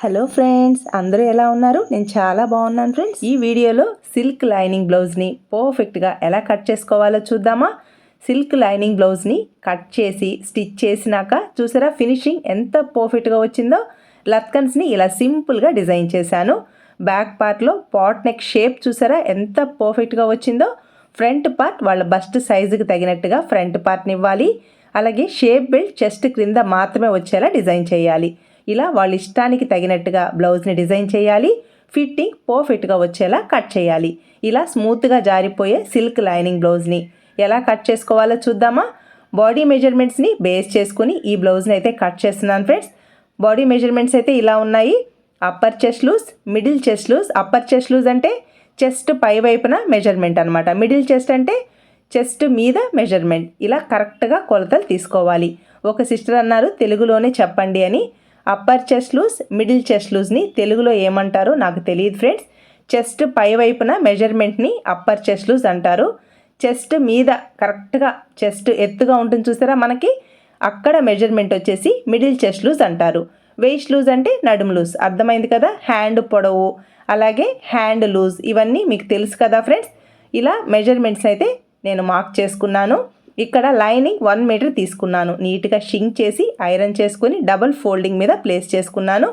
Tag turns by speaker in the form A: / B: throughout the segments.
A: Hello friends అందరూ ఎలా ఉన్నారు? నేను చాలా బాగున్నాను ఫ్రెండ్స్ ఈ వీడియోలో సిల్క్ లైనింగ్ బ్లౌజ్ని పర్ఫెక్ట్గా ఎలా కట్ చేసుకోవాలో చూద్దామా? సిల్క్ లైనింగ్ బ్లౌజ్ని కట్ చేసి స్టిచ్ చేసినాక చూసారా ఫినిషింగ్ ఎంత పర్ఫెక్ట్గా వచ్చిందో? లత్కన్స్ని ఇలా సింపుల్గా డిజైన్ చేశాను. బ్యాక్ పార్ట్లో పాట్ నెక్ షేప్ చూసారా ఎంత పర్ఫెక్ట్గా వచ్చిందో? ఫ్రంట్ పార్ట్ వాళ్ళ బస్ట్ సైజుకి తగినట్టుగా ఫ్రంట్ పార్ట్ని ఇవ్వాలి. అలాగే షేప్ బెల్ట్ చెస్ట్ క్రింద మాత్రమే వచ్చేలా డిజైన్ చేయాలి. ఇలా వాళ్ళ ఇష్టానికి తగినట్టుగా బ్లౌజ్ని డిజైన్ చేయాలి ఫిట్టింగ్ పర్ఫెక్ట్గా వచ్చేలా కట్ చేయాలి. ఇలా స్మూత్గా జారిపోయే సిల్క్ లైనింగ్ బ్లౌజ్ని ఎలా కట్ చేసుకోవాలో చూద్దామా? బాడీ మెజర్మెంట్స్ని బేస్ చేసుకుని ఈ బ్లౌజ్ని అయితే కట్ చేస్తున్నాను ఫ్రెండ్స్. బాడీ మెజర్మెంట్స్ అయితే ఇలా ఉన్నాయి. Upper chest loose middle chest loose. Upper chest loose అంటే చెస్ట్ పై వైపున మెజర్మెంట్ అనమాట మిడిల్ చెస్ట్ అంటే చెస్ట్ మీద మెజర్మెంట్. ఇలా కరెక్ట్గా కొలతలు తీసుకోవాలి. ఒక సిస్టర్ అన్నారు తెలుగులోనే చెప్పండి అని. Upper chest loose middle chest లూజ్ని తెలుగులో ఏమంటారో నాకు తెలియదు ఫ్రెండ్స్. చెస్ట్ పై వైపున మెజర్మెంట్ని అప్పర్ చెస్ట్ లూజ్ అంటారు. చెస్ట్ మీద కరెక్ట్గా చెస్ట్ ఎత్తుగా ఉంటుంది చూసారా మనకి? అక్కడ మెజర్మెంట్ వచ్చేసి మిడిల్ చెస్ట్ లూజ్ అంటారు. వెయిస్ట్ లూజ్ అంటే నడుము లూజ్ అర్థమైంది కదా? హ్యాండ్ పొడవు అలాగే హ్యాండ్ లూజ్ ఇవన్నీ మీకు తెలుసు కదా ఫ్రెండ్స్? ఇలా మెజర్మెంట్స్ అయితే నేను మార్క్ చేసుకున్నాను. ఇక్కడ లైనింగ్ వన్ మీటర్ తీసుకున్నాను. నీట్గా షింక్ చేసి ఐరన్ చేసుకుని డబల్ ఫోల్డింగ్ మీద ప్లేస్ చేసుకున్నాను.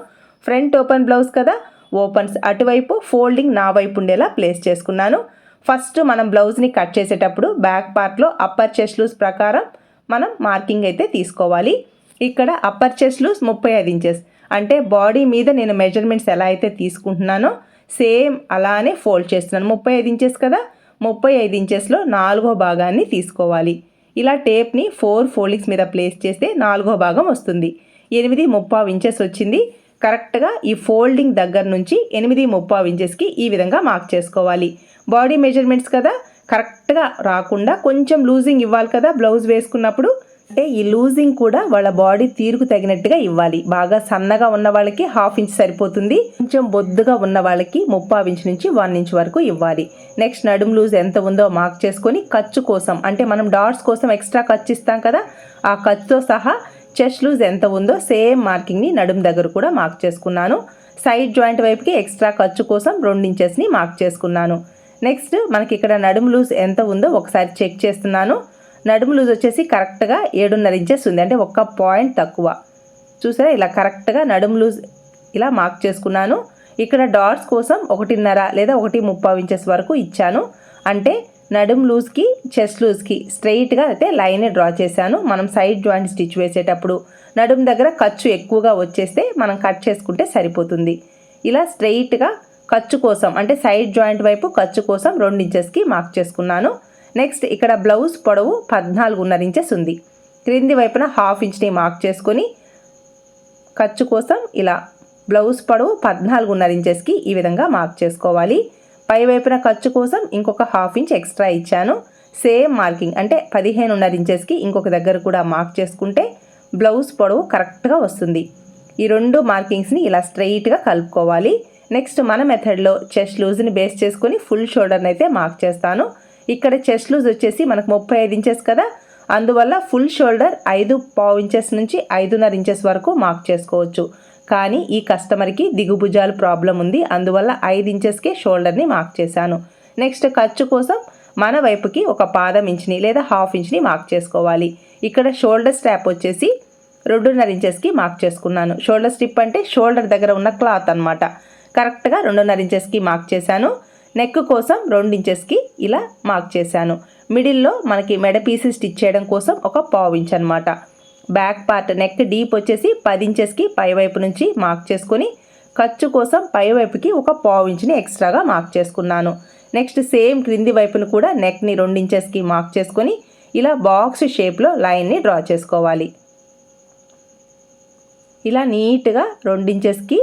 A: ఫ్రంట్ ఓపెన్ బ్లౌజ్ కదా? ఓపెన్స్ అటువైపు ఫోల్డింగ్ నా వైపు ఉండేలా ప్లేస్ చేసుకున్నాను. ఫస్ట్ మనం బ్లౌజ్ని కట్ చేసేటప్పుడు బ్యాక్ పార్ట్లో అప్పర్ చెస్ట్ లూస్ ప్రకారం మనం మార్కింగ్ అయితే తీసుకోవాలి. ఇక్కడ అప్పర్ చెస్ట్ లూస్ ముప్పై ఐదు ఇంచెస్. అంటే బాడీ మీద నేను మెజర్మెంట్స్ ఎలా అయితే తీసుకుంటున్నానో సేమ్ అలానే ఫోల్డ్ చేస్తున్నాను. ముప్పై ఐదు ఇంచెస్ కదా? ముప్పై ఐదు ఇంచెస్లో నాలుగో భాగాన్ని తీసుకోవాలి. ఇలా టేప్ని ఫోర్ ఫోల్డింగ్స్ మీద ప్లేస్ చేస్తే నాలుగో భాగం వస్తుంది. ఎనిమిది ముప్పావు ఇంచెస్ వచ్చింది. కరెక్ట్గా ఈ ఫోల్డింగ్ దగ్గర నుంచి ఎనిమిది ముప్పావు ఇంచెస్కి ఈ విధంగా మార్క్ చేసుకోవాలి. బాడీ మెజర్మెంట్స్ కదా? కరెక్ట్గా రాకుండా కొంచెం లూజింగ్ ఇవ్వాలి కదా బ్లౌజ్ వేసుకున్నప్పుడు? అంటే ఈ లూజింగ్ కూడా వాళ్ళ బాడీ తీరుకు తగినట్టుగా ఇవ్వాలి. బాగా సన్నగా ఉన్న వాళ్ళకి హాఫ్ ఇంచ్ సరిపోతుంది. కొంచెం బొద్దుగా ఉన్న వాళ్ళకి ముప్పావు ఇంచ్ నుంచి వన్ ఇంచ్ వరకు ఇవ్వాలి. నెక్స్ట్ నడుము లూజ్ ఎంత ఉందో మార్క్ చేసుకొని ఖర్చు కోసం అంటే మనం డాట్స్ కోసం ఎక్స్ట్రా ఖర్చు ఇస్తాం కదా ఆ ఖర్చుతో సహా చెస్ట్ లూజ్ ఎంత ఉందో సేమ్ మార్కింగ్ని నడుము దగ్గర కూడా మార్క్ చేసుకున్నాను. సైడ్ జాయింట్ వైపుకి ఎక్స్ట్రా ఖర్చు కోసం రెండు ఇంచెస్ని మార్క్ చేసుకున్నాను. నెక్స్ట్ మనకి ఇక్కడ నడుము లూజ్ ఎంత ఉందో ఒకసారి చెక్ చేస్తున్నాను. నడుము లూజ్ వచ్చేసి కరెక్ట్గా ఏడున్నర ఇంచెస్ ఉంది. అంటే ఒక్క పాయింట్ తక్కువ. చూసారా? ఇలా కరెక్ట్గా నడుము లూజ్ ఇలా మార్క్ చేసుకున్నాను. ఇక్కడ డాట్స్ కోసం ఒకటిన్నర లేదా ఒకటి ముప్పావు ఇంచెస్ వరకు ఇచ్చాను. అంటే నడుం లూజ్కి చెస్ట్ లూజ్కి స్ట్రైట్గా అయితే లైన్ డ్రా చేశాను. మనం సైడ్ జాయింట్ స్టిచ్ వేసేటప్పుడు నడుము దగ్గర ఖర్చు ఎక్కువగా వచ్చేస్తే మనం కట్ చేసుకుంటే సరిపోతుంది. ఇలా స్ట్రైట్గా ఖర్చు కోసం అంటే సైడ్ జాయింట్ వైపు ఖర్చు కోసం రెండు ఇంచెస్కి మార్క్ చేసుకున్నాను. నెక్స్ట్ ఇక్కడ బ్లౌజ్ పొడవు పద్నాలుగున్నర ఇంచెస్ ఉంది. క్రింది వైపున హాఫ్ ఇంచ్ని మార్క్ చేసుకొని ఖర్చు కోసం ఇలా బ్లౌజ్ పొడవు పద్నాలుగున్నర ఇంచెస్కి ఈ విధంగా మార్క్ చేసుకోవాలి. పై వైపున ఖర్చు కోసం ఇంకొక హాఫ్ ఇంచ్ ఎక్స్ట్రా ఇచ్చాను. సేమ్ మార్కింగ్ అంటే పదిహేనున్నర ఇంచెస్కి ఇంకొక దగ్గర కూడా మార్క్ చేసుకుంటే బ్లౌజ్ పొడవు కరెక్ట్గా వస్తుంది. ఈ రెండు మార్కింగ్స్ని ఇలా స్ట్రైట్గా కలుపుకోవాలి. నెక్స్ట్ మన మెథడ్లో చెస్ట్ లూజ్ని బేస్ చేసుకొని ఫుల్ షోల్డర్ని అయితే మార్క్ చేస్తాను. ఇక్కడ చెస్ట్ లూజ్ వచ్చేసి మనకు ముప్పై ఐదు ఇంచెస్ కదా? అందువల్ల ఫుల్ షోల్డర్ ఐదు పావు ఇంచెస్ నుంచి ఐదున్నర ఇంచెస్ వరకు మార్క్ చేసుకోవచ్చు. కానీ ఈ కస్టమర్కి దిగుభుజాలు ప్రాబ్లం ఉంది. అందువల్ల ఐదు ఇంచెస్కే షోల్డర్ని మార్క్ చేశాను. నెక్స్ట్ ఖర్చు కోసం మన వైపుకి ఒక పాదం ఇంచ్ని లేదా హాఫ్ ఇంచ్ని మార్క్ చేసుకోవాలి. ఇక్కడ షోల్డర్ స్ట్రాప్ వచ్చేసి రెండున్నర ఇంచెస్కి మార్క్ చేసుకున్నాను. షోల్డర్ స్ట్రిప్ అంటే షోల్డర్ దగ్గర ఉన్న క్లాత్ అనమాట కరెక్ట్గా రెండున్నర ఇంచెస్కి మార్క్ చేశాను. నెక్ కోసం రెండు ఇంచెస్కి ఇలా మార్క్ చేశాను. మిడిల్లో మనకి మెడ పీసెస్ స్టిచ్ చేయడం కోసం ఒక పావు ఇంచ్ అనమాట బ్యాక్ పార్ట్ నెక్ డీప్ వచ్చేసి పది ఇంచెస్కి పైవైపు నుంచి మార్క్ చేసుకొని ఖర్చు కోసం పైవైపుకి ఒక పావు ఎక్స్ట్రాగా మార్క్ చేసుకున్నాను. నెక్స్ట్ సేమ్ క్రింది వైపును కూడా నెక్ని రెండు ఇంచెస్కి మార్క్ చేసుకొని ఇలా బాక్స్ షేప్లో లైన్ని డ్రా చేసుకోవాలి. ఇలా నీట్గా రెండించెస్కి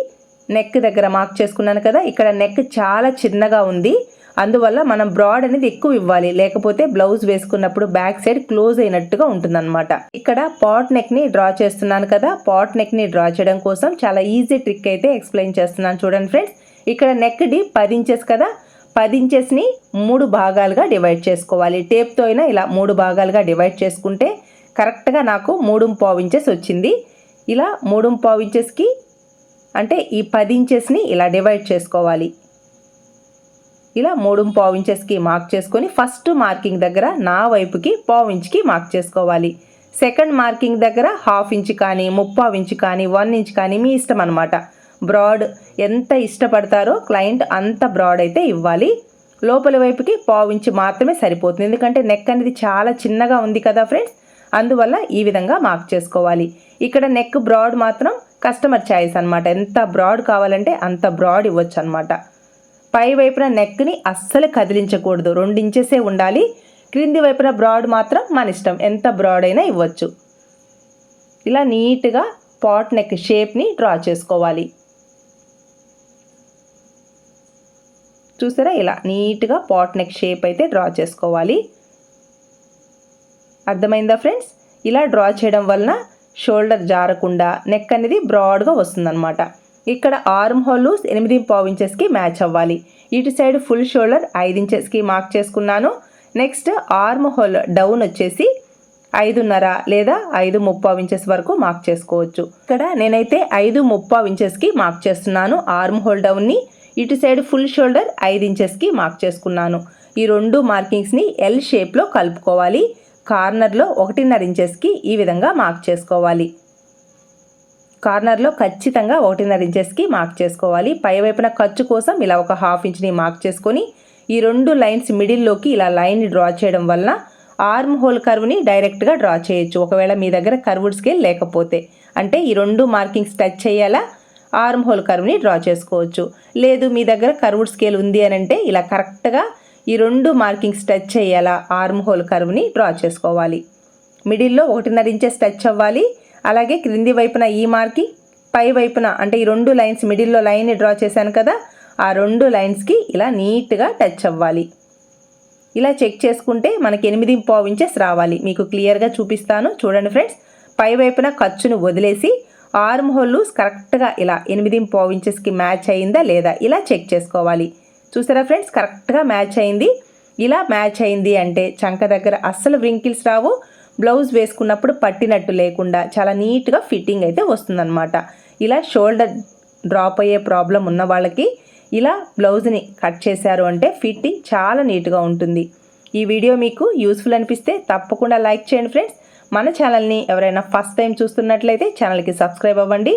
A: నెక్ దగ్గర మార్క్ చేసుకున్నాను కదా ఇక్కడ నెక్ చాలా చిన్నగా ఉంది. అందువల్ల మనం బ్రాడ్ అనేది ఎక్కువ ఇవ్వాలి. లేకపోతే బ్లౌజ్ వేసుకున్నప్పుడు బ్యాక్ సైడ్ క్లోజ్ అయినట్టుగా ఉంటుందన్నమాట. ఇక్కడ పాట్ నెక్ని డ్రా చేస్తున్నాను కదా పాట్ నెక్ని డ్రా చేయడం కోసం చాలా ఈజీ ట్రిక్ అయితే ఎక్స్ప్లెయిన్ చేస్తున్నాను చూడండి ఫ్రెండ్స్ ఇక్కడ నెక్ డి పది ఇంచెస్ కదా పది ఇంచెస్ని మూడు భాగాలుగా డివైడ్ చేసుకోవాలి. టేప్తో అయినా ఇలా మూడు భాగాలుగా డివైడ్ చేసుకుంటే కరెక్ట్గా నాకు మూడు పావు ఇంచెస్ వచ్చింది. ఇలా మూడు పావు ఇంచెస్కి అంటే ఈ పది ఇంచెస్ని ఇలా డివైడ్ చేసుకోవాలి. ఇలా మూడు పావు ఇంచెస్కి మార్క్ చేసుకొని ఫస్ట్ మార్కింగ్ దగ్గర నా వైపుకి పావు ఇంచ్కి మార్క్ చేసుకోవాలి. సెకండ్ మార్కింగ్ దగ్గర హాఫ్ ఇంచ్ కానీ ముప్పావు ఇంచ్ కానీ వన్ ఇంచ్ కానీ మీ ఇష్టం అనమాట బ్రాడ్ ఎంత ఇష్టపడతారో క్లయింట్ అంత బ్రాడ్ అయితే ఇవ్వాలి. లోపల వైపుకి పావు ఇంచ్ మాత్రమే సరిపోతుంది. ఎందుకంటే నెక్ అనేది చాలా చిన్నగా ఉంది కదా ఫ్రెండ్స్ అందువల్ల ఈ విధంగా మార్క్ చేసుకోవాలి. ఇక్కడ నెక్ బ్రాడ్ మాత్రం కస్టమర్ చాయిస్ అనమాట ఎంత బ్రాడ్ కావాలంటే అంత బ్రాడ్ ఇవ్వచ్చు అనమాట పై వైపున నెక్ని అస్సలు కదిలించకూడదు. రెండు ఇంచెసే ఉండాలి. క్రింది వైపున బ్రాడ్ మాత్రం మన ఇష్టం. ఎంత బ్రాడ్ అయినా ఇవ్వచ్చు. ఇలా నీట్గా పాట్ నెక్ షేప్ని డ్రా చేసుకోవాలి. చూసారా? ఇలా నీట్గా పాట్ నెక్ షేప్ అయితే డ్రా చేసుకోవాలి. అర్థమైందా ఫ్రెండ్స్? ఇలా డ్రా చేయడం వలన షోల్డర్ జారకుండా నెక్ అనేది బ్రాడ్గా వస్తుందన్నమాట. ఇక్కడ ఆర్మ్ హోల్ ఎనిమిది పావు ఇంచెస్కి మ్యాచ్ అవ్వాలి. ఇటు సైడ్ ఫుల్ షోల్డర్ ఐదు ఇంచెస్కి మార్క్ చేసుకున్నాను. నెక్స్ట్ ఆర్మ్ హోల్ డౌన్ వచ్చేసి ఐదున్నర లేదా ఐదు ముప్పావు ఇంచెస్ వరకు మార్క్ చేసుకోవచ్చు. ఇక్కడ నేనైతే ఐదు ముప్పావు ఇంచెస్కి మార్క్ చేస్తున్నాను ఆర్మ్ హోల్ డౌన్ని ఇటు సైడ్ ఫుల్ షోల్డర్ ఐదు ఇంచెస్కి మార్క్ చేసుకున్నాను. ఈ రెండు మార్కింగ్స్ని ఎల్ షేప్లో కలుపుకోవాలి. కార్నర్లో ఒకటిన్నర ఇంచెస్కి ఈ విధంగా మార్క్ చేసుకోవాలి. కార్నర్లో ఖచ్చితంగా ఒకటిన్నర ఇంచెస్కి మార్క్ చేసుకోవాలి. పై వైపున ఖర్చు కోసం ఇలా ఒక హాఫ్ ఇంచ్ని మార్క్ చేసుకొని ఈ రెండు లైన్స్ మిడిల్లోకి ఇలా లైన్ని డ్రా చేయడం వలన ఆర్మ్ హోల్ కర్వ్ని డైరెక్ట్గా డ్రా చేయొచ్చు. ఒకవేళ మీ దగ్గర కర్వ్డ్ స్కేల్ లేకపోతే. అంటే ఈ రెండు మార్కింగ్స్ టచ్ అయ్యేలా ఆర్మ్ హోల్ కర్వ్ని డ్రా చేసుకోవచ్చు. లేదు మీ దగ్గర కర్వుడ్ స్కేల్ ఉంది అని అంటే ఇలా కరెక్ట్గా ఈ రెండు మార్కింగ్స్ టచ్ చేయాలా ఆర్మ్ హోల్ కర్వ్ని డ్రా చేసుకోవాలి. మిడిల్లో ఒకటిన్నర ఇంచెస్ టచ్ అవ్వాలి. అలాగే క్రింది వైపున ఈ మార్కింగ్ పై వైపున అంటే ఈ రెండు లైన్స్ మిడిల్లో లైన్ని డ్రా చేశాను కదా ఆ రెండు లైన్స్కి ఇలా నీట్గా టచ్ అవ్వాలి. ఇలా చెక్ చేసుకుంటే మనకి ఎనిమిది పావు ఇంచెస్ రావాలి. మీకు క్లియర్గా చూపిస్తాను. చూడండి ఫ్రెండ్స్ పై వైపున ఖర్చును వదిలేసి ఆర్మ్ హోల్ కరెక్ట్గా ఇలా ఎనిమిది పావు ఇంచెస్కి మ్యాచ్ అయిందా లేదా ఇలా చెక్ చేసుకోవాలి. చూసారా ఫ్రెండ్స్? కరెక్ట్గా మ్యాచ్ అయింది. ఇలా మ్యాచ్ అయింది అంటే చంక దగ్గర అస్సలు వ్రింకిల్స్ రావు. బ్లౌజ్ వేసుకున్నప్పుడు పట్టినట్టు లేకుండా చాలా నీట్గా ఫిట్టింగ్ అయితే వస్తుందన్నమాట. ఇలా షోల్డర్ డ్రాప్ అయ్యే ప్రాబ్లం ఉన్న వాళ్ళకి ఇలా బ్లౌజ్ని కట్ చేశారు అంటే ఫిట్టింగ్ చాలా నీట్గా ఉంటుంది. ఈ వీడియో మీకు యూస్ఫుల్ అనిపిస్తే తప్పకుండా లైక్ చేయండి ఫ్రెండ్స్. మన ఛానల్ని ఎవరైనా ఫస్ట్ టైం చూస్తున్నట్లయితే ఛానల్కి సబ్స్క్రైబ్ అవ్వండి.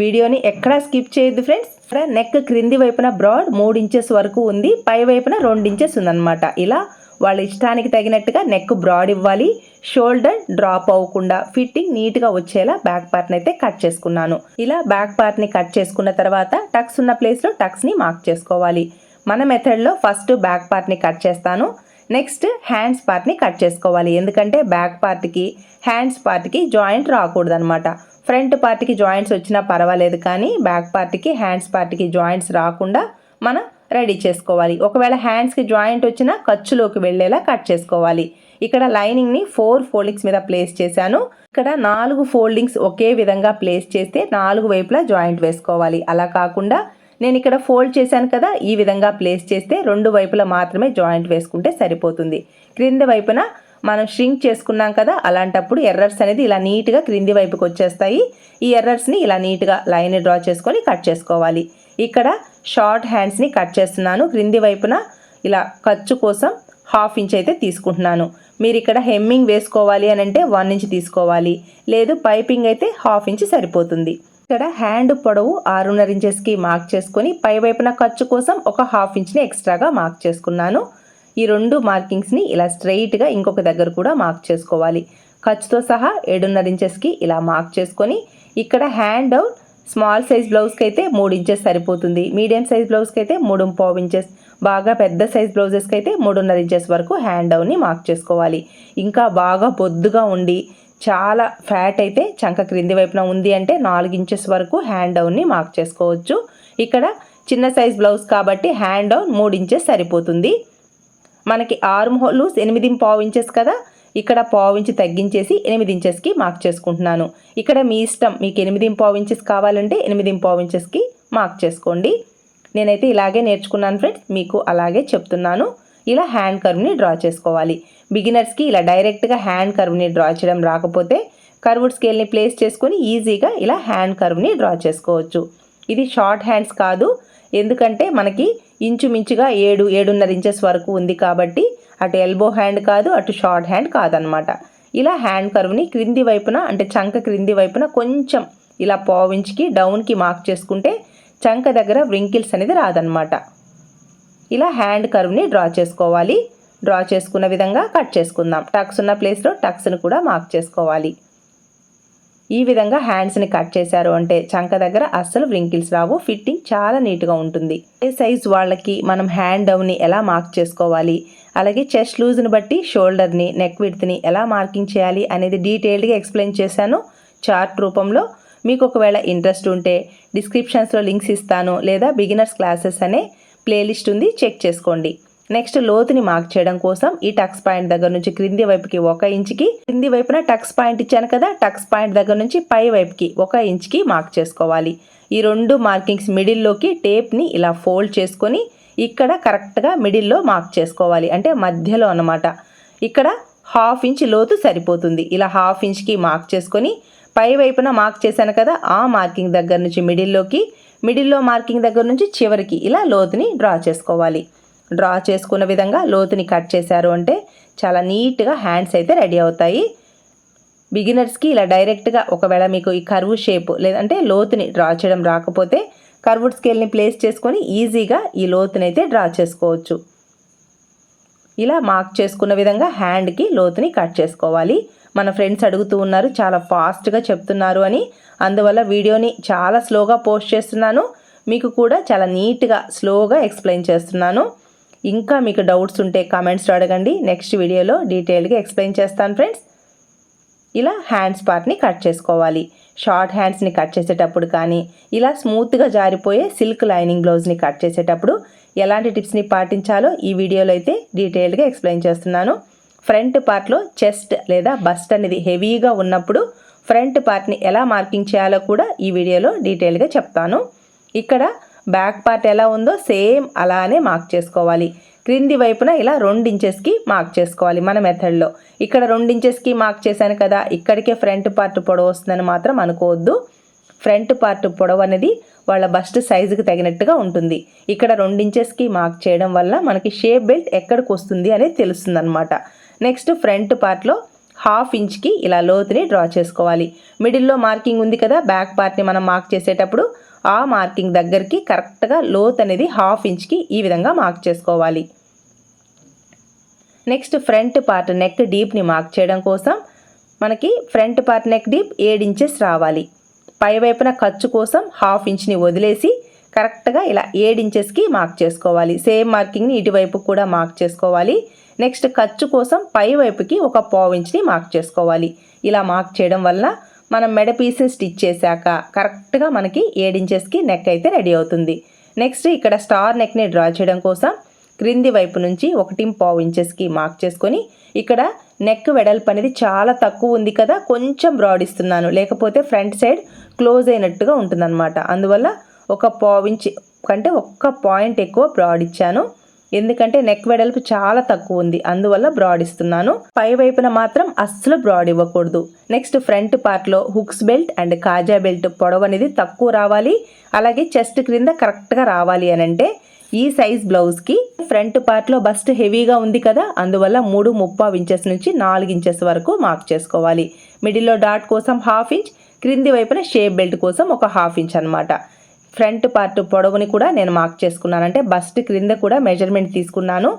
A: వీడియోని ఎక్కడా స్కిప్ చేయొద్దు ఫ్రెండ్స్. ఇక్కడ నెక్ క్రింది వైపున బ్రాడ్ మూడు ఇంచెస్ వరకు ఉంది. పై వైపున రెండు ఇంచెస్ ఉందన్నమాట. ఇలా వాళ్ళ ఇష్టానికి తగినట్టుగా నెక్ బ్రాడ్ ఇవ్వాలి. షోల్డర్ డ్రాప్ అవ్వకుండా ఫిట్టింగ్ నీట్గా వచ్చేలా బ్యాక్ పార్ట్ని అయితే కట్ చేసుకున్నాను. ఇలా బ్యాక్ పార్ట్ని కట్ చేసుకున్న తర్వాత టక్స్ ఉన్న ప్లేస్లో టక్స్ని మార్క్ చేసుకోవాలి. మన మెథడ్లో ఫస్ట్ బ్యాక్ పార్ట్ని కట్ చేస్తాను. నెక్స్ట్ హ్యాండ్స్ పార్ట్ని కట్ చేసుకోవాలి. ఎందుకంటే బ్యాక్ పార్ట్కి హ్యాండ్స్ పార్ట్కి జాయింట్ రాకూడదనమాట ఫ్రంట్ పార్ట్కి జాయింట్స్ వచ్చినా పర్వాలేదు కానీ బ్యాక్ పార్ట్కి హ్యాండ్స్ పార్ట్కి జాయింట్స్ రాకుండా మనం రెడీ చేసుకోవాలి. ఒకవేళ హ్యాండ్స్కి జాయింట్ వచ్చినా ఖర్చులోకి వెళ్ళేలా కట్ చేసుకోవాలి. ఇక్కడ లైనింగ్ని ఫోర్ ఫోల్డింగ్స్ మీద ప్లేస్ చేశాను. ఇక్కడ నాలుగు ఫోల్డింగ్స్ ఒకే విధంగా ప్లేస్ చేస్తే నాలుగు వైపులా జాయింట్ వేసుకోవాలి. అలా కాకుండా నేను ఇక్కడ ఫోల్డ్ చేశాను కదా ఈ విధంగా ప్లేస్ చేస్తే రెండు వైపులా మాత్రమే జాయింట్ వేసుకుంటే సరిపోతుంది. క్రింద వైపున మనం ష్రింక్ చేసుకున్నాం కదా అలాంటప్పుడు ఎర్రర్స్ అనేది ఇలా నీట్గా క్రింది వైపుకి వచ్చేస్తాయి. ఈ ఎర్రర్స్ని ఇలా నీట్గా లైన్ డ్రా చేసుకొని కట్ చేసుకోవాలి. ఇక్కడ షార్ట్ హ్యాండ్స్ని కట్ చేస్తున్నాను. క్రింది వైపున ఇలా ఖర్చు కోసం హాఫ్ ఇంచ్ అయితే తీసుకుంటున్నాను. మీరు ఇక్కడ హెమ్మింగ్ వేసుకోవాలి అని అంటే వన్ ఇంచ్ తీసుకోవాలి. లేదు పైపింగ్ అయితే హాఫ్ ఇంచ్ సరిపోతుంది. ఇక్కడ హ్యాండ్ పొడవు ఆరున్నర ఇంచెస్కి మార్క్ చేసుకొని పై వైపున ఖర్చు కోసం ఒక హాఫ్ ఇంచ్ని ఎక్స్ట్రాగా మార్క్ చేసుకున్నాను. ఈ రెండు మార్కింగ్స్ని ఇలా స్ట్రైట్గా ఇంకొక దగ్గర కూడా మార్క్ చేసుకోవాలి. ఖర్చుతో సహా ఏడున్నర ఇంచెస్కి ఇలా మార్క్ చేసుకొని ఇక్కడ హ్యాండ్ డౌన్ స్మాల్ సైజ్ బ్లౌజ్కి అయితే మూడు ఇంచెస్ సరిపోతుంది. మీడియం సైజ్ బ్లౌజ్కి అయితే మూడు పావు ఇంచెస్ బాగా పెద్ద సైజ్ బ్లౌజెస్కి అయితే మూడున్నర ఇంచెస్ వరకు హ్యాండ్ డౌన్ని మార్క్ చేసుకోవాలి. ఇంకా బాగా బొద్దుగా ఉండి చాలా ఫ్యాట్ అయితే చంక క్రింది వైపున ఉంది అంటే నాలుగు ఇంచెస్ వరకు హ్యాండ్ డౌన్ని మార్క్ చేసుకోవచ్చు. ఇక్కడ చిన్న సైజ్ బ్లౌజ్ కాబట్టి హ్యాండ్ డౌన్ మూడు ఇంచెస్ సరిపోతుంది. మనకి ఆర్మ్ హోల్స్ ఎనిమిది పావు ఇంచెస్ కదా? ఇక్కడ పావు ఇంచు తగ్గించేసి ఎనిమిది ఇంచెస్కి మార్క్ చేసుకుంటున్నాను. ఇక్కడ మీ ఇష్టం మీకు ఎనిమిది పావు ఇంచెస్ కావాలంటే ఎనిమిది పావు ఇంచెస్కి మార్క్ చేసుకోండి. నేనైతే ఇలాగే నేర్చుకున్నాను ఫ్రెండ్స్ మీకు అలాగే చెప్తున్నాను. ఇలా హ్యాండ్ కర్వ్ని డ్రా చేసుకోవాలి. బిగినర్స్కి ఇలా డైరెక్ట్గా హ్యాండ్ కర్వ్ని డ్రా చేయడం రాకపోతే కర్వ్డ్ స్కేల్ని ప్లేస్ చేసుకొని ఈజీగా ఇలా హ్యాండ్ కర్వ్ని డ్రా చేసుకోవచ్చు. ఇది షార్ట్ హ్యాండ్స్ కాదు. ఎందుకంటే మనకి ఇంచుమించుగా ఏడు ఏడున్నర ఇంచెస్ వరకు ఉంది కాబట్టి అటు ఎల్బో హ్యాండ్ కాదు అటు షార్ట్ హ్యాండ్ కాదనమాట ఇలా హ్యాండ్ కర్వ్ని క్రింది వైపున అంటే చంక క్రింది వైపున కొంచెం ఇలా పావించికి డౌన్కి మార్క్ చేసుకుంటే చంక దగ్గర వ్రింకిల్స్ అనేది రాదనమాట ఇలా హ్యాండ్ కర్వ్ని డ్రా చేసుకోవాలి. డ్రా చేసుకున్న విధంగా కట్ చేసుకుందాం. టక్స్ ఉన్న ప్లేస్లో టక్స్ని కూడా మార్క్ చేసుకోవాలి. ఈ విధంగా హ్యాండ్స్ని కట్ చేశారు అంటే చంక దగ్గర అస్సలు వ్రింకిల్స్ రావు. ఫిట్టింగ్ చాలా నీట్గా ఉంటుంది. ఏ సైజ్ వాళ్ళకి మనం హ్యాండ్ డౌన్ని ఎలా మార్క్ చేసుకోవాలి? అలాగే చెస్ట్ లూజ్ని బట్టి షోల్డర్ని నెక్ విడ్త్ని ఎలా మార్కింగ్ చేయాలి అనేది డీటెయిల్డ్గా ఎక్స్ప్లెయిన్ చేశాను చార్ట్ రూపంలో. మీకు ఒకవేళ ఇంట్రెస్ట్ ఉంటే డిస్క్రిప్షన్స్లో లింక్స్ ఇస్తాను లేదా బిగినర్స్ క్లాసెస్ అనే ప్లేలిస్ట్ ఉంది. చెక్ చేసుకోండి. నెక్స్ట్ లోతుని మార్క్ చేయడం కోసం ఈ టక్స్ పాయింట్ దగ్గర నుంచి క్రింది వైపుకి ఒక ఇంచుకి క్రింది వైపున టక్స్ పాయింట్ ఇచ్చాను కదా టక్స్ పాయింట్ దగ్గర నుంచి పై వైపుకి ఒక ఇంచుకి మార్క్ చేసుకోవాలి. ఈ రెండు మార్కింగ్స్ మిడిల్లోకి టేప్ని ఇలా ఫోల్డ్ చేసుకొని ఇక్కడ కరెక్ట్గా మిడిల్లో మార్క్ చేసుకోవాలి. అంటే మధ్యలో అన్నమాట. ఇక్కడ హాఫ్ ఇంచ్ లోతు సరిపోతుంది. ఇలా హాఫ్ ఇంచ్కి మార్క్ చేసుకొని పై వైపున మార్క్ చేశాను కదా ఆ మార్కింగ్ దగ్గర నుంచి మిడిల్లోకి మిడిల్లో మార్కింగ్ దగ్గర నుంచి చివరికి ఇలా లోతుని డ్రా చేసుకోవాలి. డ్రా చేసుకున్న విధంగా లోతుని కట్ చేశారు అంటే చాలా నీట్గా హ్యాండ్స్ అయితే రెడీ అవుతాయి. బిగినర్స్కి ఇలా డైరెక్ట్గా ఒకవేళ మీకు ఈ కర్వ్ షేప్ లేదంటే లోతుని డ్రా చేయడం రాకపోతే కర్వుడ్ స్కేల్ని ప్లేస్ చేసుకొని ఈజీగా ఈ లోతుని అయితే డ్రా చేసుకోవచ్చు. ఇలా మార్క్ చేసుకున్న విధంగా హ్యాండ్కి లోతుని కట్ చేసుకోవాలి. మన ఫ్రెండ్స్ అడుగుతూ ఉన్నారు చాలా ఫాస్ట్గా చెప్తున్నారు అని. అందువల్ల వీడియోని చాలా స్లోగా పోస్ట్ చేస్తున్నాను. మీకు కూడా చాలా నీట్గా స్లోగా ఎక్స్ప్లెయిన్ చేస్తున్నాను. ఇంకా మీకు డౌట్స్ ఉంటే కామెంట్స్లో అడగండి. నెక్స్ట్ వీడియోలో డీటెయిల్గా ఎక్స్ప్లెయిన్ చేస్తాను ఫ్రెండ్స్ ఇలా హ్యాండ్స్ పార్ట్ని కట్ చేసుకోవాలి. షార్ట్ హ్యాండ్స్ని కట్ చేసేటప్పుడు కానీ ఇలా స్మూత్గా జారిపోయే సిల్క్ లైనింగ్ బ్లౌజ్ని కట్ చేసేటప్పుడు ఎలాంటి టిప్స్ని పాటించాలో ఈ వీడియోలో అయితే డీటెయిల్గా ఎక్స్ప్లెయిన్ చేస్తున్నాను. ఫ్రంట్ పార్ట్లో చెస్ట్ లేదా బస్ట్ అనేది హెవీగా ఉన్నప్పుడు ఫ్రంట్ పార్ట్ని ఎలా మార్కింగ్ చేయాలో కూడా ఈ వీడియోలో డీటెయిల్గా చెప్తాను. ఇక్కడ బ్యాక్ పార్ట్ ఎలా ఉందో సేమ్ అలానే మార్క్ చేసుకోవాలి. క్రింది వైపున ఇలా రెండు ఇంచెస్కి మార్క్ చేసుకోవాలి మన మెథడ్లో ఇక్కడ రెండు ఇంచెస్కి మార్క్ చేశాను కదా ఇక్కడికే ఫ్రంట్ పార్ట్ పొడవు వస్తుందని మాత్రం అనుకోవద్దు. ఫ్రంట్ పార్ట్ పొడవు అనేది వాళ్ళ బస్ట్ సైజుకి తగినట్టుగా ఉంటుంది. ఇక్కడ రెండు ఇంచెస్కి మార్క్ చేయడం వల్ల మనకి షేప్ బెల్ట్ ఎక్కడికి వస్తుంది అనేది తెలుస్తుంది అనమాట నెక్స్ట్ ఫ్రంట్ పార్ట్లో హాఫ్ ఇంచ్కి ఇలా లోతుని డ్రా చేసుకోవాలి. మిడిల్లో మార్కింగ్ ఉంది కదా బ్యాక్ పార్ట్ని మనం మార్క్ చేసేటప్పుడు ఆ మార్కింగ్ దగ్గరికి కరెక్ట్గా లోత్ అనేది హాఫ్ ఇంచ్కి ఈ విధంగా మార్క్ చేసుకోవాలి. నెక్స్ట్ ఫ్రంట్ పార్ట్ నెక్ డీప్ని మార్క్ చేయడం కోసం మనకి ఫ్రంట్ పార్ట్ నెక్ డీప్ ఏడు ఇంచెస్ రావాలి. పై వైపున ఖర్చు కోసం హాఫ్ ఇంచ్ని వదిలేసి కరెక్ట్గా ఇలా ఏడు ఇంచెస్కి మార్క్ చేసుకోవాలి. సేమ్ మార్కింగ్ని ఇటువైపు కూడా మార్క్ చేసుకోవాలి. నెక్స్ట్ ఖర్చు కోసం పై వైపుకి ఒక పావు ఇంచ్ని మార్క్ చేసుకోవాలి. ఇలా మార్క్ చేయడం వల్ల మనం మెడ పీసెస్ స్టిచ్ చేశాక కరెక్ట్గా మనకి ఏడించెస్కి నెక్ అయితే రెడీ అవుతుంది. నెక్స్ట్ ఇక్కడ స్టార్ నెక్ని డ్రా చేయడం కోసం క్రింది వైపు నుంచి ఒకటి పావు ఇంచెస్కి మార్క్ చేసుకొని ఇక్కడ నెక్ వెడల్పు అనేది చాలా తక్కువ ఉంది కదా కొంచెం బ్రాడ్ ఇస్తున్నాను. లేకపోతే ఫ్రంట్ సైడ్ క్లోజ్ అయినట్టుగా ఉంటుందన్నమాట. అందువల్ల ఒక పావు ఇంచ్ కంటే ఒక్క పాయింట్ ఎక్కువ బ్రాడ్ ఇచ్చాను. ఎందుకంటే నెక్ వెడల్పు చాలా తక్కువ ఉంది. అందువల్ల బ్రాడ్ ఇస్తున్నాను. పై వైపున మాత్రం అస్సలు బ్రాడ్ ఇవ్వకూడదు. నెక్స్ట్ ఫ్రంట్ పార్ట్లో హుక్స్ బెల్ట్ అండ్ కాజా బెల్ట్ పొడవు అనేది తక్కువ రావాలి. అలాగే చెస్ట్ క్రింద కరెక్ట్గా రావాలి అని అంటే ఈ సైజ్ బ్లౌజ్కి ఫ్రంట్ పార్ట్లో బస్ట్ హెవీగా ఉంది కదా అందువల్ల మూడు ముప్పావు ఇంచెస్ నుంచి నాలుగు ఇంచెస్ వరకు మార్క్ చేసుకోవాలి. మిడిల్లో డాట్ కోసం హాఫ్ ఇంచ్ క్రింది వైపున షేప్ బెల్ట్ కోసం ఒక హాఫ్ ఇంచ్ అనమాట ఫ్రంట్ పార్ట్ పొడవుని కూడా నేను మార్క్ చేసుకున్నాను. అంటే బస్ట్ క్రింద కూడా మెజర్మెంట్ తీసుకున్నాను.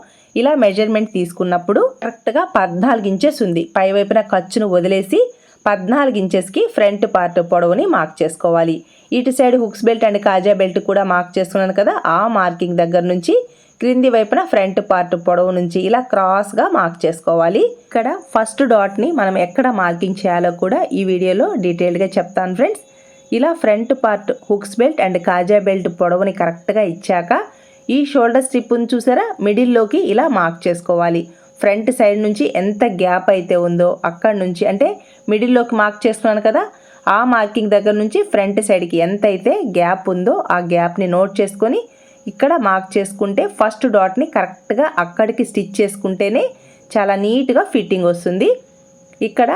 A: ఇలా మెజర్మెంట్ తీసుకున్నప్పుడు కరెక్ట్గా పద్నాలుగు ఇంచెస్ ఉంది. పై వైపున ఖర్చును వదిలేసి పద్నాలుగు ఇంచెస్కి ఫ్రంట్ పార్ట్ పొడవుని మార్క్ చేసుకోవాలి. ఇటు సైడ్ హుక్స్ బెల్ట్ అండ్ కాజా బెల్ట్ కూడా మార్క్ చేసుకున్నాను కదా ఆ మార్కింగ్ దగ్గర నుంచి క్రింది వైపున ఫ్రంట్ పార్ట్ పొడవు నుంచి ఇలా క్రాస్గా మార్క్ చేసుకోవాలి. ఇక్కడ ఫస్ట్ డాట్ని మనం ఎక్కడ మార్కింగ్ చేయాలో కూడా ఈ వీడియోలో డీటెయిల్గా చెప్తాను ఫ్రెండ్స్. ఇలా front part hooks belt and kaja belt పొడవుని కరెక్ట్గా ఇచ్చాక ఈ షోల్డర్ స్ట్రిప్ను చూసారా? మిడిల్లోకి ఇలా మార్క్ చేసుకోవాలి. ఫ్రంట్ సైడ్ నుంచి ఎంత గ్యాప్ అయితే ఉందో అక్కడి నుంచి అంటే మిడిల్లోకి మార్క్ చేస్తున్నాను కదా ఆ మార్కింగ్ దగ్గర నుంచి ఫ్రంట్ సైడ్కి ఎంత అయితే గ్యాప్ ఉందో ఆ గ్యాప్ని నోట్ చేసుకొని ఇక్కడ మార్క్ చేసుకుంటే ఫస్ట్ డాట్ని కరెక్ట్గా అక్కడికి స్టిచ్ చేసుకుంటేనే చాలా నీట్గా ఫిట్టింగ్ వస్తుంది. ఇక్కడ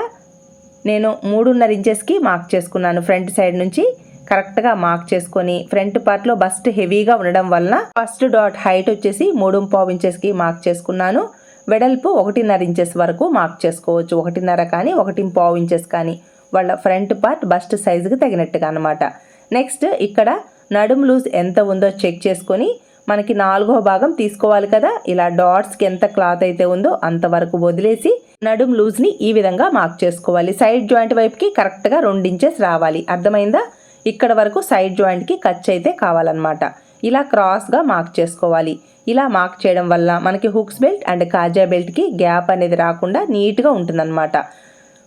A: నేను మూడున్నర ఇంచెస్కి మార్క్ చేసుకున్నాను ఫ్రంట్ సైడ్ నుంచి. కరెక్ట్గా మార్క్ చేసుకొని ఫ్రంట్ పార్ట్లో బస్ట్ హెవీగా ఉండడం వలన ఫస్ట్ డాట్ హైట్ వచ్చేసి మూడు పావు ఇంచెస్కి మార్క్ చేసుకున్నాను. వెడల్పు ఒకటిన్నర ఇంచెస్ వరకు మార్క్ చేసుకోవచ్చు. ఒకటిన్నర కానీ ఒకటి పావు ఇంచెస్ కానీ వాళ్ళ ఫ్రంట్ పార్ట్ బస్ట్ సైజుకి తగినట్టుగా అనమాట నెక్స్ట్ ఇక్కడ నడుము లూజ్ ఎంత ఉందో చెక్ చేసుకొని మనకి నాలుగో భాగం తీసుకోవాలి కదా. ఇలా డాట్స్కి ఎంత క్లాత్ అయితే ఉందో అంతవరకు వదిలేసి నడుం లూజ్ని ఈ విధంగా మార్క్ చేసుకోవాలి. సైడ్ జాయింట్ వైపుకి కరెక్ట్గా రెండు ఇంచెస్ రావాలి. అర్థమైందా? ఇక్కడ వరకు సైడ్ జాయింట్కి ఖర్చు అయితే కావాలన్నమాట. ఇలా క్రాస్గా మార్క్ చేసుకోవాలి. ఇలా మార్క్ చేయడం వల్ల మనకి హుక్స్ బెల్ట్ అండ్ కాజా బెల్ట్కి గ్యాప్ అనేది రాకుండా నీట్గా ఉంటుందన్నమాట.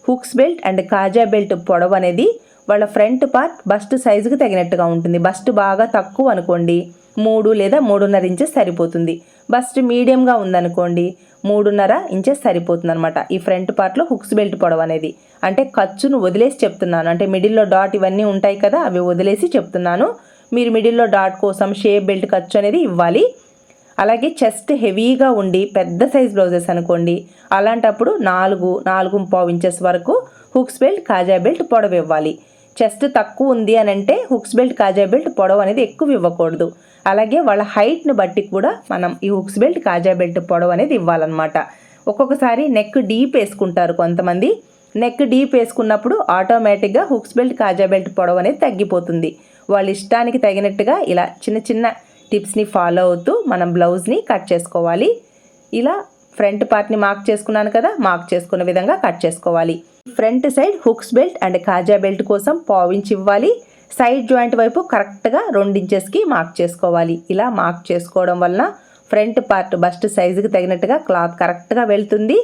A: హుక్స్ బెల్ట్ అండ్ కాజా బెల్ట్ పొడవు అనేది వాళ్ళ ఫ్రంట్ పార్ట్ బస్ట్ సైజుకి తగినట్టుగా ఉంటుంది. బస్ట్ బాగా తక్కువ అనుకోండి. మూడు లేదా మూడున్నర ఇంచెస్ సరిపోతుంది. బస్ట్ మీడియంగా ఉందనుకోండి మూడున్నర ఇంచెస్ సరిపోతుంది అనమాట ఈ ఫ్రంట్ పార్ట్లో హుక్స్ బెల్ట్ పొడవు అనేది. అంటే ఖర్చును వదిలేసి చెప్తున్నాను. అంటే మిడిల్లో డాట్ ఇవన్నీ ఉంటాయి కదా అవి వదిలేసి చెప్తున్నాను. మీరు మిడిల్లో డాట్ కోసం షేప్ బెల్ట్ ఖర్చు అనేది ఇవ్వాలి. అలాగే చెస్ట్ హెవీగా ఉండి పెద్ద సైజ్ బ్లౌజెస్ అనుకోండి అలాంటప్పుడు నాలుగు నాలుగు పావు ఇంచెస్ వరకు హుక్స్ బెల్ట్ కాజా బెల్ట్ పొడవు ఇవ్వాలి. చెస్ట్ తక్కువ ఉంది అని అంటే హుక్స్ బెల్ట్ కాజా బెల్ట్ పొడవు అనేది ఎక్కువ ఇవ్వకూడదు. అలాగే వాళ్ళ హైట్ని బట్టి కూడా మనం ఈ హుక్స్ బెల్ట్ కాజా బెల్ట్ పొడవు అనేది ఇవ్వాలన్నమాట. ఒక్కొక్కసారి నెక్ డీప్ వేసుకుంటారు కొంతమంది. నెక్ డీప్ వేసుకున్నప్పుడు ఆటోమేటిక్గా హుక్స్ బెల్ట్ కాజా బెల్ట్ పొడవు అనేది తగ్గిపోతుంది. వాళ్ళ ఇష్టానికి తగినట్టుగా ఇలా చిన్న చిన్న టిప్స్ని ఫాలో అవుతూ మనం బ్లౌజ్ని కట్ చేసుకోవాలి. ఇలా ఫ్రంట్ పార్ట్ని మార్క్ చేసుకున్నాను కదా మార్క్ చేసుకున్న విధంగా కట్ చేసుకోవాలి. Front side hooks belt and kaja belt కోసం పావించి ఇవ్వాలి. సైడ్ జాయింట్ వైపు కరెక్ట్గా రెండించెస్కి మార్క్ చేసుకోవాలి. ఇలా మార్క్ చేసుకోవడం వలన ఫ్రంట్ పార్ట్ బస్ట్ సైజుకి తగినట్టుగా క్లాత్ కరెక్ట్గా వెళ్తుంది.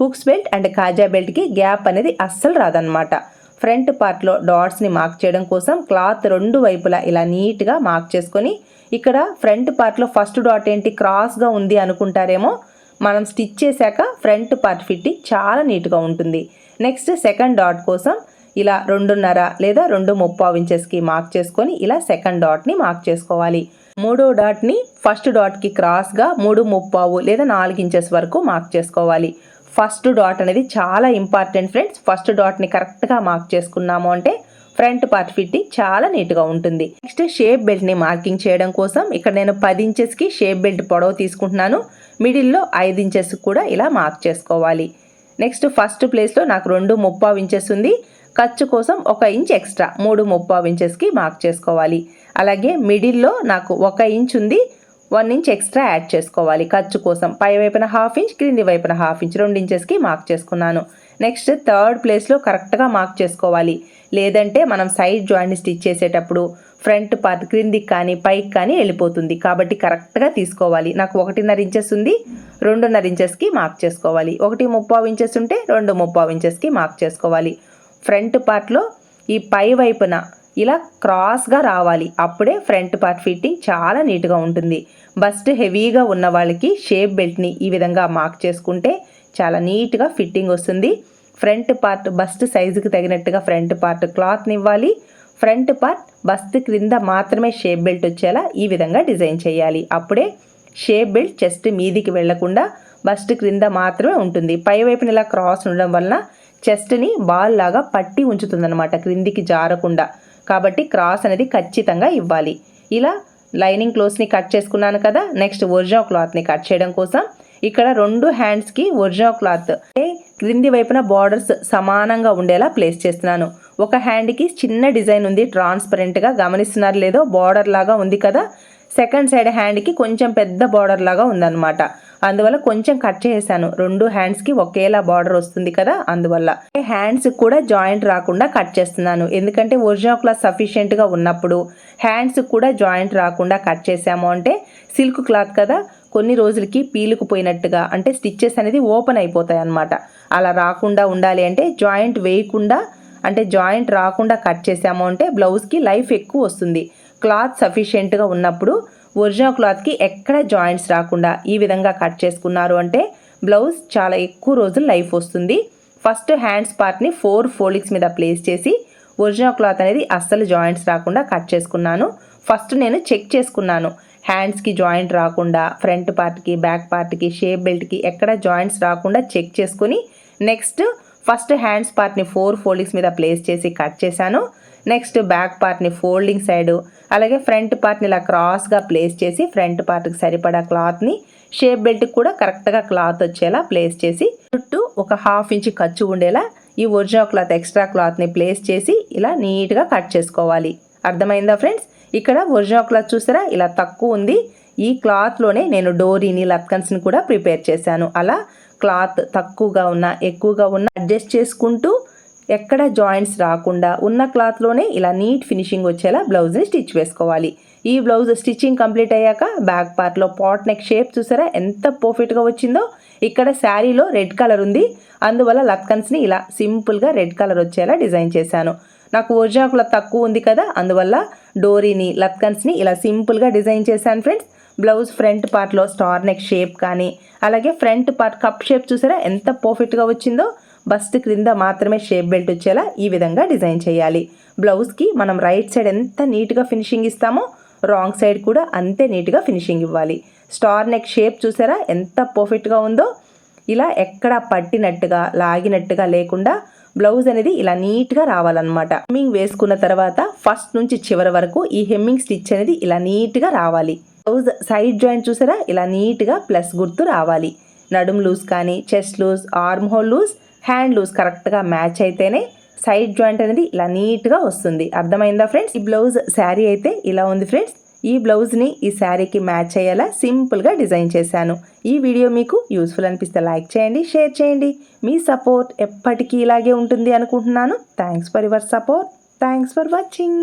A: హుక్స్ బెల్ట్ అండ్ కాజా బెల్ట్కి గ్యాప్ అనేది అస్సలు రాదనమాట ఫ్రంట్ పార్ట్లో డాట్స్ని మార్క్ చేయడం కోసం క్లాత్ రెండు వైపులా ఇలా నీట్గా మార్క్ చేసుకొని ఇక్కడ ఫ్రంట్ పార్ట్లో ఫస్ట్ డాట్ ఏంటి క్రాస్గా ఉంది అనుకుంటారేమో మనం స్టిచ్ చేశాక ఫ్రంట్ పార్ట్ ఫిట్టింగ్ చాలా నీట్గా ఉంటుంది. నెక్స్ట్ సెకండ్ డాట్ కోసం ఇలా రెండున్నర లేదా రెండు ముప్పావు ఇంచెస్కి మార్క్ చేసుకొని ఇలా సెకండ్ డాట్ని మార్క్ చేసుకోవాలి. మూడో డాట్ని ఫస్ట్ డాట్కి క్రాస్గా మూడు ముప్పావు లేదా నాలుగు ఇంచెస్ వరకు మార్క్ చేసుకోవాలి. ఫస్ట్ డాట్ అనేది చాలా ఇంపార్టెంట్ ఫ్రెండ్స్ ఫస్ట్ డాట్ని కరెక్ట్గా మార్క్ చేసుకున్నాము అంటే ఫ్రంట్ పార్ట్ ఫిట్టింగ్ చాలా నీట్గా ఉంటుంది. నెక్స్ట్ షేప్ బెల్ట్ని మార్కింగ్ చేయడం కోసం ఇక్కడ నేను పది ఇంచెస్కి షేప్ బెల్ట్ పొడవు తీసుకుంటున్నాను. మిడిల్లో ఐదు ఇంచెస్ కూడా ఇలా మార్క్ చేసుకోవాలి. నెక్స్ట్ ఫస్ట్ ప్లేస్లో నాకు రెండు ముప్పావు ఇంచెస్ ఉంది. ఖర్చు కోసం ఒక ఇంచ్ ఎక్స్ట్రా మూడు ముప్పావు ఇంచెస్కి మార్క్ చేసుకోవాలి. అలాగే మిడిల్లో నాకు ఒక ఇంచ్ ఉంది. వన్ ఇంచ్ ఎక్స్ట్రా యాడ్ చేసుకోవాలి. ఖర్చు కోసం పై వైపున హాఫ్ ఇంచ్ క్రింది వైపున హాఫ్ ఇంచ్ రెండు ఇంచెస్కి మార్క్ చేసుకున్నాను. నెక్స్ట్ థర్డ్ ప్లేస్లో కరెక్ట్గా మార్క్ చేసుకోవాలి. లేదంటే మనం సైడ్ జాయింట్ స్టిచ్ చేసేటప్పుడు ఫ్రంట్ పార్ట్ క్రిందికి కానీ పైకి కానీ వెళ్ళిపోతుంది. కాబట్టి కరెక్ట్గా తీసుకోవాలి. నాకు ఒకటిన్నర ఇంచెస్ ఉంది. రెండున్నర ఇంచెస్కి మార్క్ చేసుకోవాలి. ఒకటి ముప్పావు ఇంచెస్ ఉంటే రెండు ముప్పావు ఇంచెస్కి మార్క్ చేసుకోవాలి. ఫ్రంట్ పార్ట్లో ఈ పై వైపున ఇలా క్రాస్గా రావాలి. అప్పుడే ఫ్రంట్ పార్ట్ ఫిట్టింగ్ చాలా నీట్గా ఉంటుంది. బస్ట్ హెవీగా ఉన్న వాళ్ళకి షేప్ బెల్ట్ని ఈ విధంగా మార్క్ చేసుకుంటే చాలా నీట్గా ఫిట్టింగ్ వస్తుంది. ఫ్రంట్ పార్ట్ బస్ట్ సైజుకి తగినట్టుగా ఫ్రంట్ పార్ట్ క్లాత్ని ఇవ్వాలి. ఫ్రంట్ పార్ట్ బస్ట్ క్రింద మాత్రమే షేప్ బెల్ట్ వచ్చేలా ఈ విధంగా డిజైన్ చేయాలి. అప్పుడే షేప్ బెల్ట్ చెస్ట్ మీదికి వెళ్ళకుండా బస్ట్ క్రింద మాత్రమే ఉంటుంది. పై వైపున ఇలా క్రాస్ ఉండడం వలన చెస్ట్ని బాల్ లాగా పట్టి ఉంచుతుందన్నమాట క్రిందికి జారకుండా. కాబట్టి క్రాస్ అనేది ఖచ్చితంగా ఇవ్వాలి. ఇలా లైనింగ్ క్లోత్స్ని కట్ చేసుకున్నాను కదా నెక్స్ట్ ఒరిజినల్ క్లాత్ని కట్ చేయడం కోసం ఇక్కడ రెండు హ్యాండ్స్కి ఒరిజినల్ క్లాత్. క్రింది వైపున బార్డర్స్ సమానంగా ఉండేలా ప్లేస్ చేస్తున్నాను. ఒక హ్యాండ్కి చిన్న డిజైన్ ఉంది ట్రాన్స్పరెంట్గా గమనిస్తున్నారు లేదో బార్డర్ లాగా ఉంది కదా? సెకండ్ సైడ్ హ్యాండ్కి కొంచెం పెద్ద బార్డర్ లాగా ఉందన్నమాట. అందువల్ల కొంచెం కట్ చేశాను రెండు హ్యాండ్స్కి ఒకేలా బార్డర్ వస్తుంది కదా? అందువల్ల. హ్యాండ్స్ కూడా జాయింట్ రాకుండా కట్ చేస్తున్నాను. ఎందుకంటే ఒరిజినల్ క్లాత్ సఫిషియెంట్గా ఉన్నప్పుడు హ్యాండ్స్ కూడా జాయింట్ రాకుండా కట్ చేసాము అంటే సిల్క్ క్లాత్ కదా? కొన్ని రోజులకి పీలుకుపోయినట్టుగా అంటే స్టిచ్చెస్ అనేది ఓపెన్ అయిపోతాయి అన్నమాట. అలా రాకుండా ఉండాలి అంటే జాయింట్ వేయకుండా అంటే జాయింట్ రాకుండా కట్ చేసాము అంటే బ్లౌజ్కి లైఫ్ ఎక్కువ వస్తుంది. క్లాత్ సఫిషియెంట్గా ఉన్నప్పుడు ఒరిజినల్ క్లాత్కి ఎక్కడ జాయింట్స్ రాకుండా ఈ విధంగా కట్ చేసుకున్నారు అంటే బ్లౌజ్ చాలా ఎక్కువ రోజులు లైఫ్ వస్తుంది. ఫస్ట్ హ్యాండ్స్ పార్ట్ని ఫోర్ ఫోల్డింగ్స్ మీద ప్లేస్ చేసి ఒరిజినల్ క్లాత్ అనేది అస్సలు జాయింట్స్ రాకుండా కట్ చేసుకున్నాను. ఫస్ట్ నేను చెక్ చేసుకున్నాను. హ్యాండ్స్కి జాయింట్ రాకుండా ఫ్రంట్ పార్ట్కి బ్యాక్ పార్ట్కి షేప్ బెల్ట్కి ఎక్కడ జాయింట్స్ రాకుండా చెక్ చేసుకుని నెక్స్ట్ ఫస్ట్ హ్యాండ్స్ పార్ట్ని ఫోర్ ఫోల్డింగ్స్ మీద ప్లేస్ చేసి కట్ చేశాను. నెక్స్ట్ బ్యాక్ పార్ట్ని ఫోల్డింగ్ సైడ్ అలాగే ఫ్రంట్ పార్ట్ని ఇలా క్రాస్గా ప్లేస్ చేసి ఫ్రంట్ పార్ట్కి సరిపడా క్లాత్ని షేప్ బెల్ట్కి కూడా కరెక్ట్గా క్లాత్ వచ్చేలా ప్లేస్ చేసి చుట్టూ ఒక హాఫ్ ఇంచ్ ఖర్చు ఉండేలా ఈ ఒరిజినల్ క్లాత్ ఎక్స్ట్రా క్లాత్ని ప్లేస్ చేసి ఇలా నీట్గా కట్ చేసుకోవాలి. అర్థమైందా ఫ్రెండ్స్? ఇక్కడ ఒరిజినల్ క్లాత్ చూసారా? ఇలా తక్కువ ఉంది. ఈ క్లాత్లోనే నేను డోరీని లత్కన్స్ని కూడా ప్రిపేర్ చేశాను. అలా క్లాత్ తక్కువగా ఉన్న ఎక్కువగా ఉన్న అడ్జస్ట్ చేసుకుంటూ ఎక్కడ జాయింట్స్ రాకుండా ఉన్న క్లాత్లోనే ఇలా నీట్ ఫినిషింగ్ వచ్చేలా బ్లౌజ్ని స్టిచ్ వేసుకోవాలి. ఈ బ్లౌజ్ స్టిచ్చింగ్ కంప్లీట్ అయ్యాక బ్యాక్ పార్ట్లో పాట్ నెక్ షేప్ చూసారా? ఎంత పర్ఫెక్ట్గా వచ్చిందో. ఇక్కడ శారీలో రెడ్ కలర్ ఉంది. అందువల్ల లత్కన్స్ని ఇలా సింపుల్గా రెడ్ కలర్ వచ్చేలా డిజైన్ చేశాను. నాకు ఒరిజినల్ తక్కువ ఉంది కదా అందువల్ల డోరీని లత్కన్స్ని ఇలా సింపుల్గా డిజైన్ చేశాను ఫ్రెండ్స్. బ్లౌజ్ ఫ్రంట్ పార్ట్లో స్టార్ నెక్ షేప్ కానీ అలాగే ఫ్రంట్ పార్ట్ కప్ షేప్ చూసారా ఎంత పర్ఫెక్ట్గా వచ్చిందో? బస్ట్ క్రింద మాత్రమే షేప్ బెల్ట్ వచ్చేలా ఈ విధంగా డిజైన్ చేయాలి. బ్లౌజ్కి మనం రైట్ సైడ్ ఎంత నీట్గా ఫినిషింగ్ ఇస్తామో రాంగ్ సైడ్ కూడా అంతే నీట్గా ఫినిషింగ్ ఇవ్వాలి. స్టార్ నెక్ షేప్ చూసారా ఎంత పర్ఫెక్ట్గా ఉందో? ఇలా ఎక్కడ పట్టినట్టుగా లాగినట్టుగా లేకుండా బ్లౌజ్ అనేది ఇలా నీట్గా రావాలన్నమాట. హెమ్మింగ్ వేసుకున్న తర్వాత ఫస్ట్ నుంచి చివరి వరకు ఈ హెమ్మింగ్ స్టిచ్ అనేది ఇలా నీట్గా రావాలి. బ్లౌజ్ సైడ్ జాయింట్ చూసారా? ఇలా నీట్గా ప్లస్ గుర్తు రావాలి. నడుం లూజ్ కానీ chest loose arm hole loose hand loose కరెక్ట్గా మ్యాచ్ అయితేనే సైడ్ జాయింట్ అనేది ఇలా నీట్గా వస్తుంది. అర్థమైందా ఫ్రెండ్స్? ఈ బ్లౌజ్ శారీ అయితే ఇలా ఉంది ఫ్రెండ్స్. ఈ బ్లౌజ్ని ఈ శారీకి మ్యాచ్ అయ్యేలా సింపుల్గా డిజైన్ చేశాను. ఈ వీడియో మీకు యూస్ఫుల్ అనిపిస్తే లైక్ చేయండి షేర్ చేయండి. మీ సపోర్ట్ ఎప్పటికీ ఇలాగే ఉంటుంది అనుకుంటున్నాను. Thanks for your support thanks for watching